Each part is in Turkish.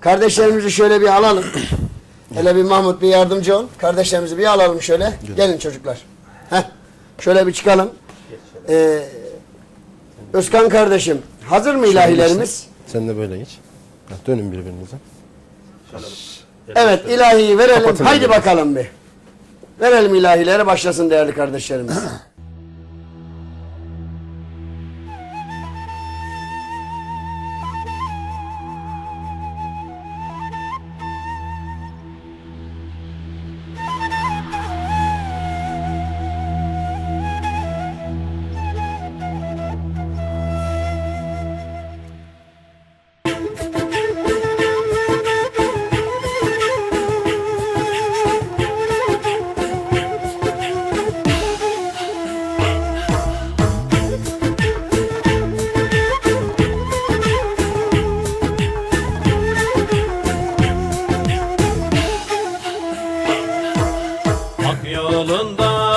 Kardeşlerimizi şöyle bir alalım. Hele bir Mahmut bir yardımcı ol. Kardeşlerimizi bir alalım şöyle. Gelin çocuklar. Heh. Şöyle bir çıkalım. Ee, Özkan kardeşim hazır mı ilahilerimiz? Sen de böyle geç. Ha, Dönün birbirinize. Evet ilahiyi verelim. Kapatın Haydi elleri. bakalım bir. Verelim ilahilere başlasın değerli kardeşlerimiz. yolunda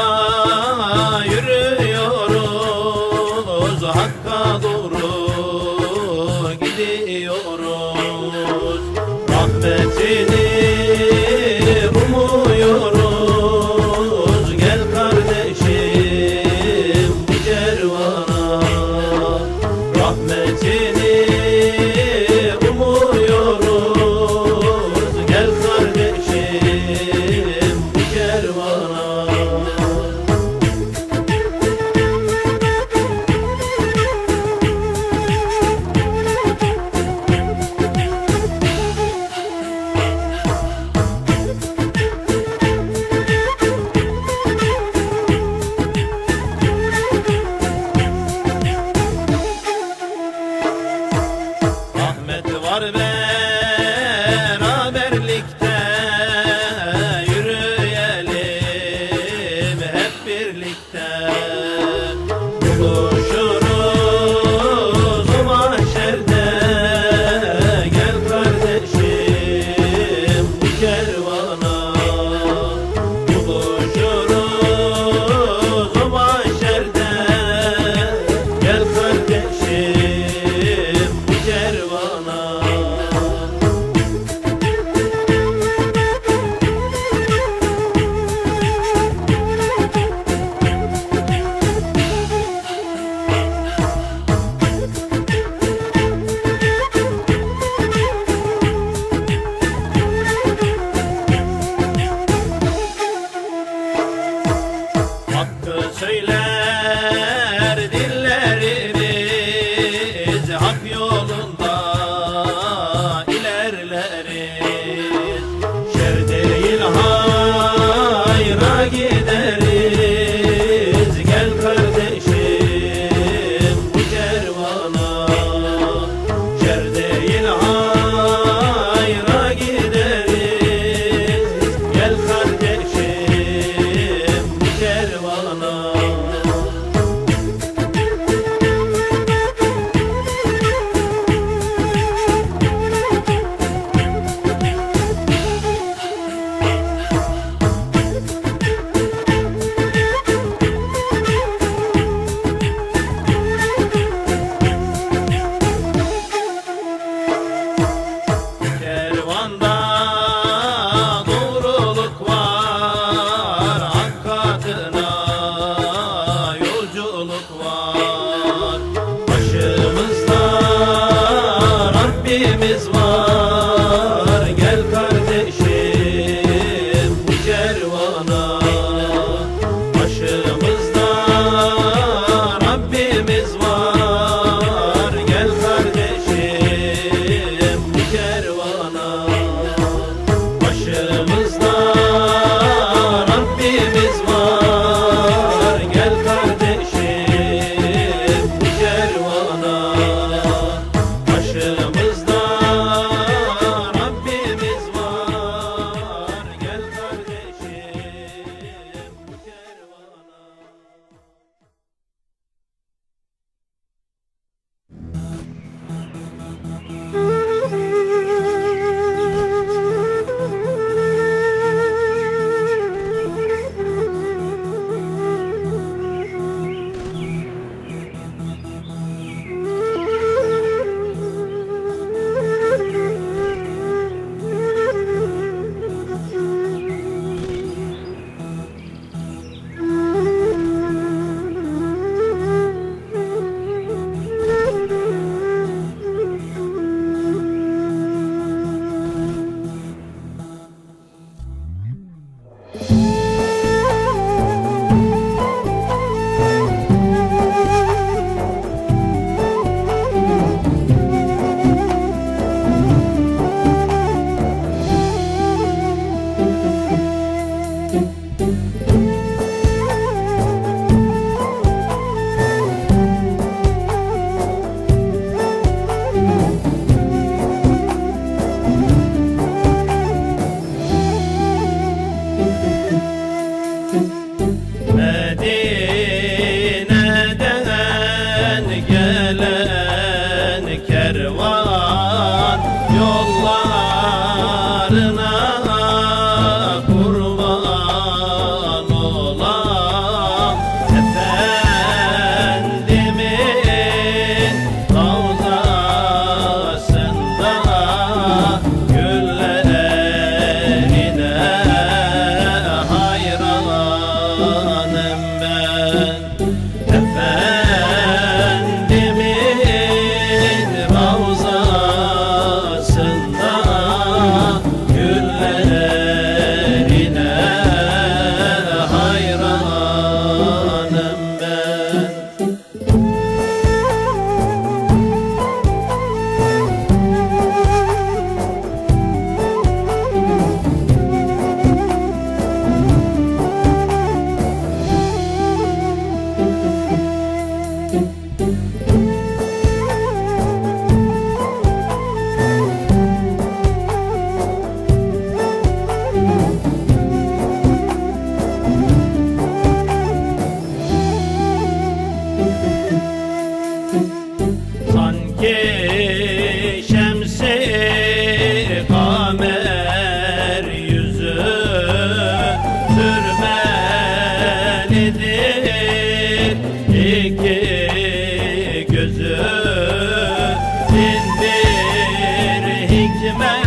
geceme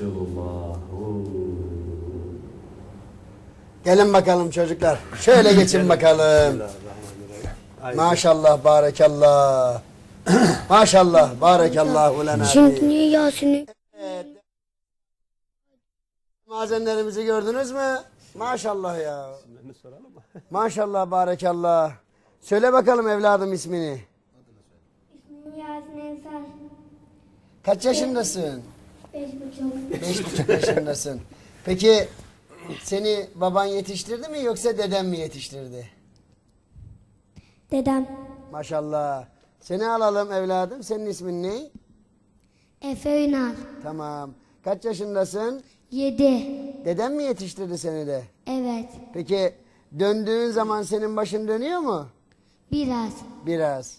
Resulullah. Gelin bakalım çocuklar. Şöyle geçin bakalım. Maşallah barakallah. Maşallah barakallah ulena. Şimdi niye Yasin'i Evet. Mazenlerimizi gördünüz mü? Maşallah ya. Maşallah barakallah. Söyle bakalım evladım ismini. Yasin Ensar Kaç yaşındasın? Beş buçuk Beş buçuk yaşındasın. Peki seni baban yetiştirdi mi yoksa deden mi yetiştirdi? Dedem Maşallah. Seni alalım evladım. Senin ismin ne? Efe Ünal Tamam. Kaç yaşındasın? yedi Deden mi yetiştirdi seni de? Evet Peki döndüğün zaman senin başın dönüyor mu? biraz Biraz.